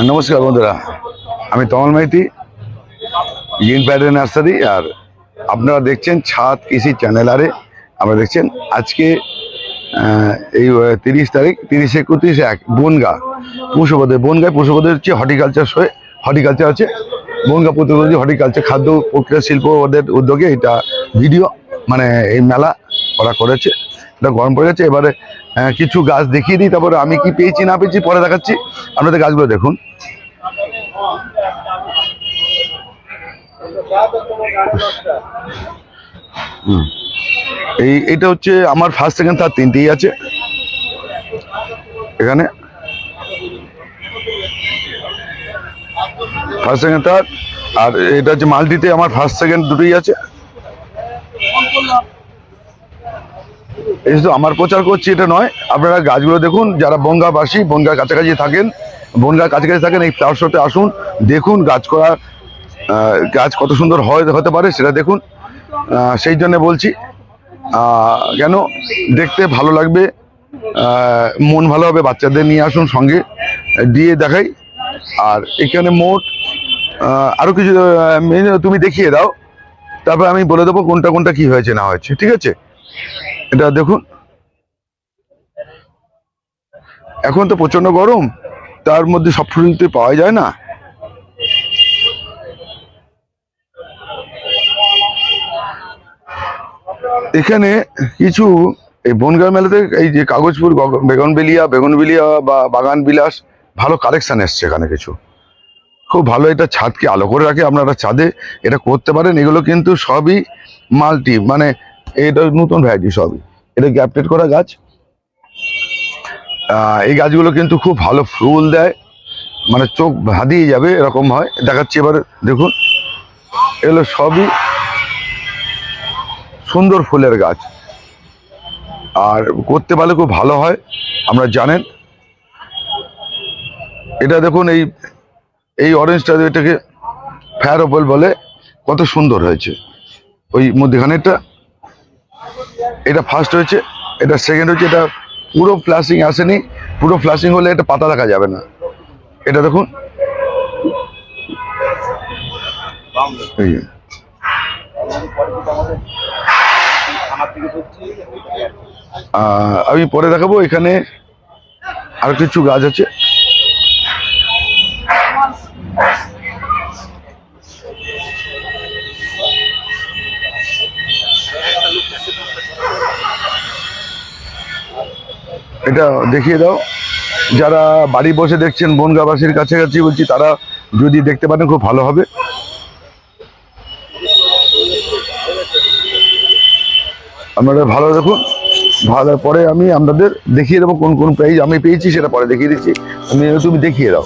নমস্কার বন্ধুরা, আমি তমল মাইতি, গ্রিন প্যাডের নার্সারি, আর আপনারা দেখছেন ছাদ কৃষি চ্যানেল আরে আমরা দেখছেন আজকে এই তিরিশ তারিখ, তিরিশ একত্রিশ এক, বনগা পুষ্পপদে বনগায় পুষ্পপদের হচ্ছে হর্টিকালচার শোয়ে, হর্টিকালচার আছে বনগা প্রতিনিধি হর্টিকালচার, খাদ্য, প্রক্রিয়া শিল্প ওদের উদ্যোগে এটা ভিডিও মানে এই মেলা ওরা করেছে, এটা গরম পড়ে গেছে, এবারে কিছু গাছ দেখিয়ে দিই, তারপরে আমি কি পেয়েছি না পেয়েছি পরে দেখাচ্ছি। আপনাদের গাছগুলো দেখুন। এই, এটা হচ্ছে আমার ফার্স্ট সেকেন্ড থার্ড তিনটেই আছে। এখানে। ফার্স্ট সেকেন্ড থার্ড আর এটা হচ্ছে মাল্টিতে আমার ফার্স্ট সেকেন্ড দুটোই আছে। এই শুধু আমার প্রচার করছি, এটা নয়। আপনারা গাছগুলো দেখুন, যারা বনগাঁবাসী বনগাঁর কাছাকাছি থাকেন বনগাঁর কাছাকাছি থাকেন, এই ফ্লাওয়ার শোতে আসুন, দেখুন গাছ করা গাছ কত সুন্দর হয়, হতে পারে, সেটা দেখুন। সেই জন্য বলছি কেন? দেখতে ভালো লাগবে মন ভালো হবে, বাচ্চাদের নিয়ে আসুন সঙ্গে, দিয়ে দেখাই। আর এখানে মোট আরও কিছু তুমি দেখিয়ে দাও। তারপর আমি বলে দেবো কোনটা কোনটা কি হয়েছে, না হয়েছে, ঠিক আছে? এটা দেখুন। এখন তো প্রচণ্ড গরম, তার মধ্যে সব ফুল তো পাওয়া যায় না। এখানে কিছু এই বনগাঁ মেলাতে এই যে কাগজপুর বেগুনবেলিয়া বেগুনবেলিয়া বা বাগান বিলাস ভালো কালেকশন এসছে এখানে কিছু। খুব ভালো এটা ছাদকে আলো করে রাখে আপনারা ছাদে, এটা করতে পারেন, এগুলো কিন্তু সবই মাল্টি মানে এটা নতুন ভ্যারাইটি সবই। এটা গ্যাপটেড করা গাছ? এই গাছগুলো কিন্তু খুব ভালো ফুল দেয়। মানে চোখ ভাদিয়ে যাবে, এরকম হয়। দেখাচ্ছি এবার, দেখুন। এগুলো সবই সুন্দর ফুলের গাছ। আর করতে পারলে খুব ভালো হয়, আমরা জানেন। এটা দেখুন, এই এই অরেঞ্জটা এটাকে ফ্যার ফ্যারোপল বলে। কত সুন্দর হয়েছে। ওই মধ্যখানেরটা। এটা ফার্স্ট হয়েছে, এটা সেকেন্ড হচ্ছে এটা পুরো ফ্লাশিং আসেনি, পুরো ফ্লাশিং হলে এটা পাতা দেখা যাবে না। এটা দেখুন। আমি পরে দেখাবো, এখানে আর কিছু গাছ আছে। এটা দেখিয়ে দাও। যারা বাড়ি বসে দেখছেন, বনগাবাসীর কাছাকাছি বলছি, তারা যদি দেখতে পারেন, খুব ভালো হবে। আপনারা ভালো দেখুন। ভালো পরে আমি আপনাদের দেখিয়ে দেবো কোন কোন প্রাইজ আমি পেয়েছি, সেটা পরে দেখিয়ে দিচ্ছি। আমি তুমি দেখিয়ে দাও।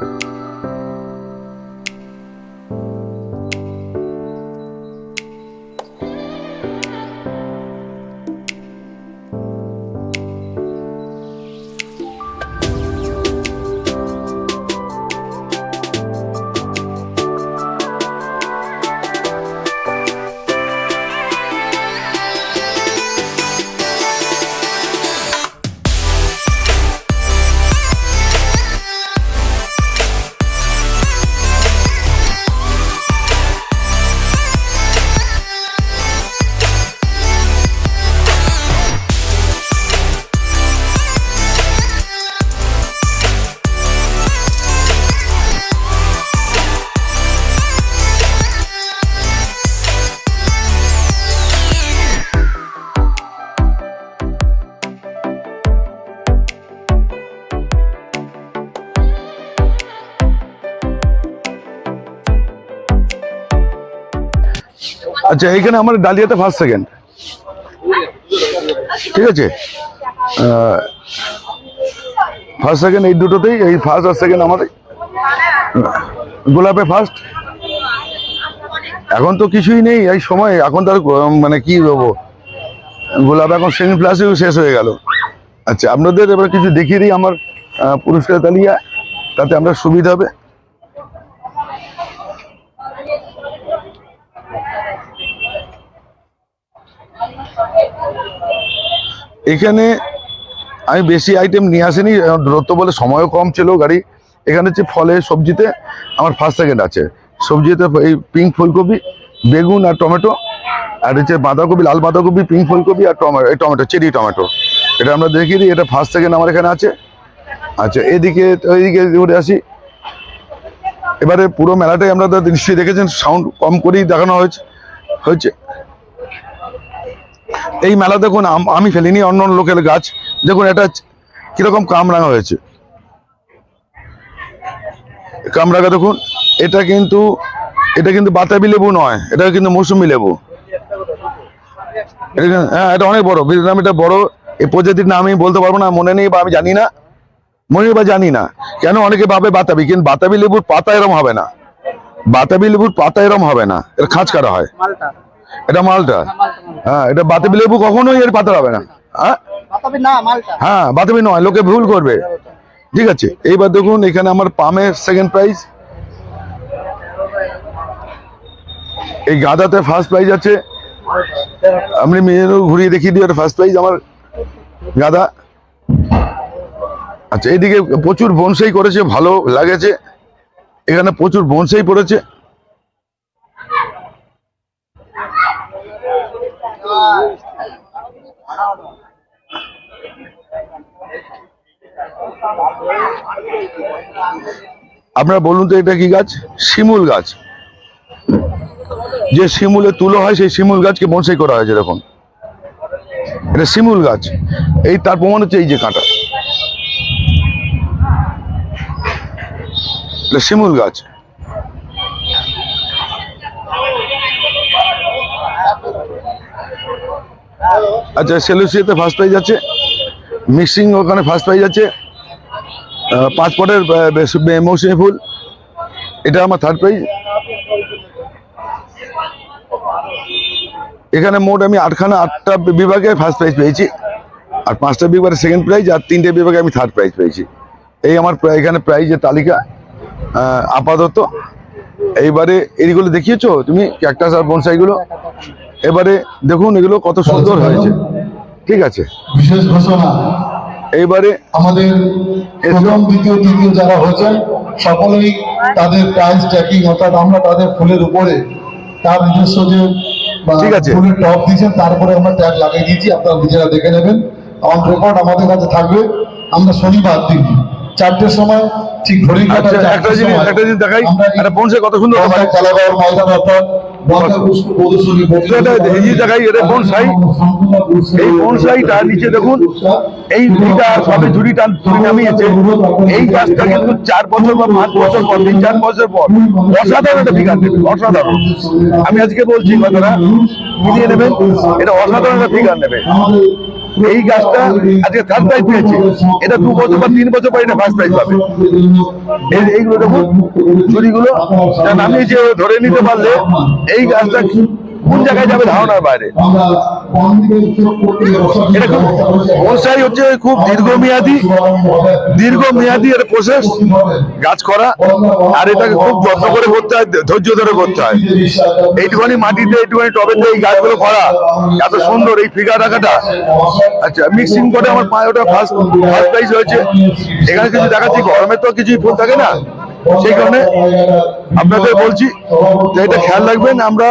you আচ্ছা এইখানে আমার ডালিয়াতে ফার্স্ট সেকেন্ড ঠিক আছে? ফার্স্ট সেকেন্ড এই দুটোতেই, এই ফার্স্ট আর সেকেন্ড আমার গোলাপে ফার্স্ট এখন তো কিছুই নেই, এই সময়। এখন তার মানে কি বলব? গোলাপ এখন সেকেন্ড প্লাসেও শেষ হয়ে গেল। আচ্ছা আপনাদের এবার কিছু দেখিয়ে দিই আমার পুরস্কার তালিয়া। তাতে আমরা সুবিধা হবে। এখানে আমি বেশি আইটেম নিয়ে আসিনি দূরত্ব বলে সময়ও কম ছিল গাড়ি। এখানে হচ্ছে ফলে সবজিতে আমার ফার্স্ট সেকেন্ড আছে। সবজিতে এই পিঙ্ক ফুলকপি, বেগুন আর টমেটো, আর হচ্ছে বাঁধাকপি, লাল বাঁধাকপি পিঙ্ক ফুলকপি আর টমেটো এই টমেটো, চেরি টমেটো। এটা আমরা দেখিয়ে দিই, এটা ফার্স্ট সেকেন্ড আমার এখানে আছে। আচ্ছা এদিকে এইদিকে ঘুরে আসি। এবারে পুরো মেলাটাই আমরা নিশ্চয়ই দেখেছেন সাউন্ড কম করেই দেখানো হয়েছে হয়েছে। এই মেলা দেখুন, আমি ফেলিনি, অন্য অন্য লোকের গাছ। দেখুন, এটা কীরকম কামরাঙা হয়েছে। কামরাঙা দেখুন, এটা কিন্তু এটা কিন্তু বাতাবি লেবু নয়, এটা কিন্তু মৌসুমি লেবু। হ্যাঁ এটা অনেক বড় ভিয়েতনাম এটা বড়, এই প্রজাতির নাম আমি বলতে পারব না, মনে নেই বা আমি জানি না। মনে বা জানি না। কেন অনেকে ভাবে বাতাবি, কিন্তু বাতাবি লেবুর পাতা এরম হবে না। বাতাবি লেবুর পাতা এরম হবে না, এর খাঁচ কাটা হয়। এটা মালটা? হ্যাঁ, হ্যাঁ এটা বাতাবি লেবু কখনোই এর পাতা হবে না। হ্যাঁ? হ্যাঁ বাতাবি নয় লোকে ভুল করবে। ঠিক আছে এইবার দেখুন এখানে আমার পামের সেকেন্ড প্রাইজ এই গাঁদাতে ফার্স্ট প্রাইজ আছে। আপনি মেয়েরও ঘুরিয়ে দেখিয়ে দিই ওটা ফার্স্ট প্রাইজ আমার গাঁদা। আচ্ছা এইদিকে প্রচুর বনসাই করেছে ভালো লাগেছে। এখানে প্রচুর বনসাই পড়েছে। আপনারা বলুন তো এটা কি গাছ? শিমুল গাছ। যে শিমুলে তুলো হয়, সেই শিমুল গাছকে বনসাই করা হয়েছে, দেখুন। এটা শিমুল গাছ। এই তার প্রমাণ হচ্ছে এই যে কাঁটা। এটা শিমুল গাছ। আচ্ছা সেলুসিয়াতে ফার্স্ট প্রাইজ আছে, মিক্সিং ওখানে ফার্স্ট প্রাইজ আছে পাঁচ মৌসুমী ফুল, এটা আমার থার্ড প্রাইজ এখানে মোট আমি আটখানা, আটটা বিভাগে ফার্স্ট প্রাইজ পেয়েছি, আর পাঁচটা বিভাগে সেকেন্ড প্রাইজ আর তিনটে বিভাগে আমি থার্ড প্রাইজ পেয়েছি। এই আমার এখানে প্রাইজের তালিকা আপাতত। এইবারে এইগুলো দেখিয়েছো? তুমি ক্যাকটাস আর বনসাইগুলো এবারে দেখুন এগুলো কত সুন্দর হয়েছে ঠিক আছে বিশেষ ঘোষণা এইবারে আমাদের প্রথম দ্বিতীয় তৃতীয় যারা হয়েছেন সকলেই তাদের প্রাইস ট্র্যাকিং অর্থাৎ আমরা তাদের ফুলের উপরে তার নিজস্ব যে বা ঠিক আছে। ফুলের টপ দিয়েছেন তারপরে আমরা ট্যাগ লাগিয়ে দিয়েছি আপনারা নিজেরা দেখে নেবেন আমার রেকর্ড আমাদের কাছে থাকবে আমরা শনিবার দিন চারটের সময় ঠিক কাঁটা আচ্ছা একটা জিনিস একটা জিনিস দেখাই একটা বনসাই কত সুন্দর। ময়দান অর্থাৎ এই এটা বনসাই। এই বনসাইটা নিচে দেখুন, এই এইটা সবে ঝুড়ি টান ঝুড়ি নামিয়েছে। এই গাছটা কিন্তু চার বছর বা পাঁচ বছর পর তিন চার বছর পর। অসাধারণ একটা ফিগার দেবে অসাধারণ। আমি আজকে বলছি কথাটা মিলিয়ে নেবেন এটা অসাধারণ একটা ফিগার নেবে এই গাছটা আজকে থার্ড প্রাইজ পেয়েছে? এটা দু বছর বা তিন বছর পরে এটা ফার্স্ট প্রাইজ পাবে। এইগুলো দেখুন, চুরিগুলো। যা নামিয়েছে ধরে নিতে পারলে এই গাছটা কোন জায়গায় যাবে ধারণার বাইরে? এটা খুব বনসাই হচ্ছে খুব দীর্ঘমেয়াদী দীর্ঘমেয়াদী এটা প্রসেস গাছ করা আর এটাকে খুব যত্ন করে করতে হয় ধৈর্য ধরে করতে হয়। এইটুখানি মাটিতে এইটুখানি টবেতে এই গাছগুলো করা এত সুন্দর এই ফিগার রাখাটা। আচ্ছা মিক্সিং করে আমার পায়ে ওটা ফার্স্ট ফার্স্ট প্রাইজ হয়েছে। এখানে কিছু দেখাচ্ছি গরমে তো কিছুই ফুল থাকে না। সেই কারণে আপনাদের বলছি যে এটা খেয়াল রাখবেন, আমরা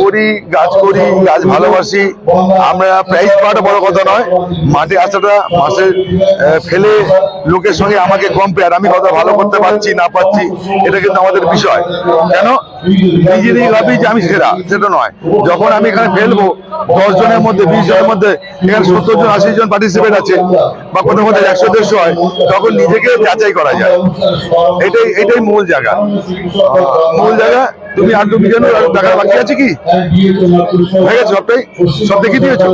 করি, গাছ করি, গাছ ভালোবাসি, আমরা প্রাইজ পাওয়াটা বড় কথা নয়, মাঠে আসাটা মাসে ফেলে লোকের সঙ্গে আমাকে কম্পেয়ার আমি কথা ভালো করতে পারছি, না পারছি, এটা কিন্তু আমাদের বিষয়। কেন? নিজেরই ভাবি যে আমি সেরা, সেটা নয়। যখন আমি এখানে ফেলব, দশ জনের মধ্যে, বিশ জনের মধ্যে, এখানে সত্তর জন, আশি জন পার্টিসিপেট আছে, বা কোথাও কোথাও একশো, দেড়শো হয়, তখন নিজেকে যাচাই করা যায়। এটাই এটাই মূল জায়গা। মূল জায়গা? তুমি আর তুমি কেন টাকা বাকি আছে কি? হয়ে গেছে সবটাই? সব দেখিয়ে দিয়েছ?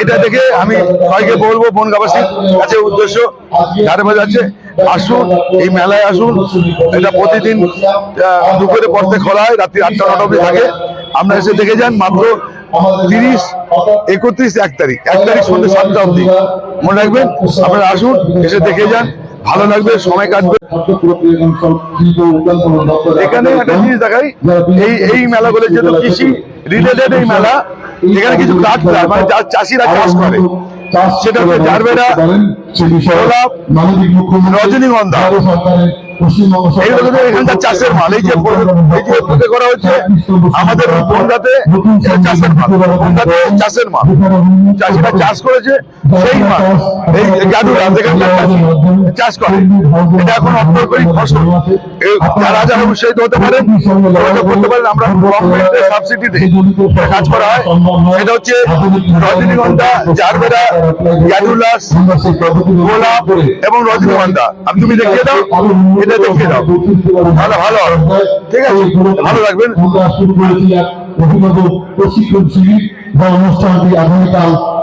এটা দেখে আমি সবাইকে বলব বনগাবাসীর কাছে উদ্দেশ্য যারা মধ্যে আছে। আসুন, এই মেলায় আসুন। এটা প্রতিদিন দুপুরে পড়তে খোলা হয়, রাত্রি আটটা, নটা অবধি থাকে। আপনারা এসে দেখে যান মাত্র তিরিশ, একত্রিশ, এক তারিখ। এক তারিখ সন্ধ্যে সাতটা অবধি। মনে রাখবেন? আপনারা আসুন, এসে দেখে যান। ভালো লাগবে সময় কাটবে এখানে একটা জিনিস দেখাই এই এই মেলাগুলো যেহেতু কৃষি রিলেটেড এই মেলা এখানে কিছু কাজ মানে চাষিরা চাষ করে সেটা হচ্ছে জারবেরা, রজনীগন্ধা। এইগুলো কিন্তু এখানকার চাষের মাল এই যে এই যে পুজো করা হচ্ছে আমাদের বনগাতে চাষের মাল বনগাতে চাষের মাল। চাষিরা চাষ করেছে সেই মাল। এই জাদুরা এখানকার চাষ করে। এটা এখন অর্থকরী ফসল। যারা যারা উৎসাহিত হতে পারেন যোগাযোগ করতে পারেন আমরা গভর্নমেন্টের সাবসিডিতে কাজ করা হয়। সেটা হচ্ছে রজনীগন্ধা জারবেরা গ্যাডুলাস গোলাপ এবং রজনীগন্ধা। আমি তুমি দেখিয়ে দাও।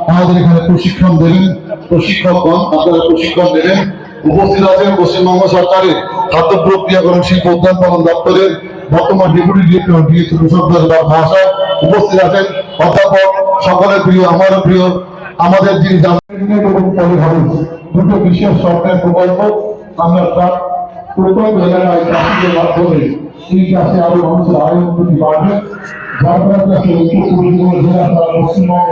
আমাদের এখানে প্রশিক্ষণ দেবেন প্রশিক্ষকগণ আপনারা প্রশিক্ষণ দেবেন উপস্থিত আছেন পশ্চিমবঙ্গ সরকারের খাদ্য প্রক্রিয়াকরণ শিল্প উদ্যান দপ্তরের বর্তমান ডেপুটি ডিরেক্টর ডিএস উপস্থিত আছেন অধ্যাপক সকলের প্রিয় আমারও প্রিয় আমাদের যিনি দুটো বিশেষ সরকারের প্রকল্প আমরা তার প্রথম এলাকায় চাষীদের মাধ্যমে এই চাষে আরও মানুষের আয় উন্নতি বাড়বে যার ফলে চাষে উত্তর পূর্ব জেলা সারা পশ্চিমবঙ্গ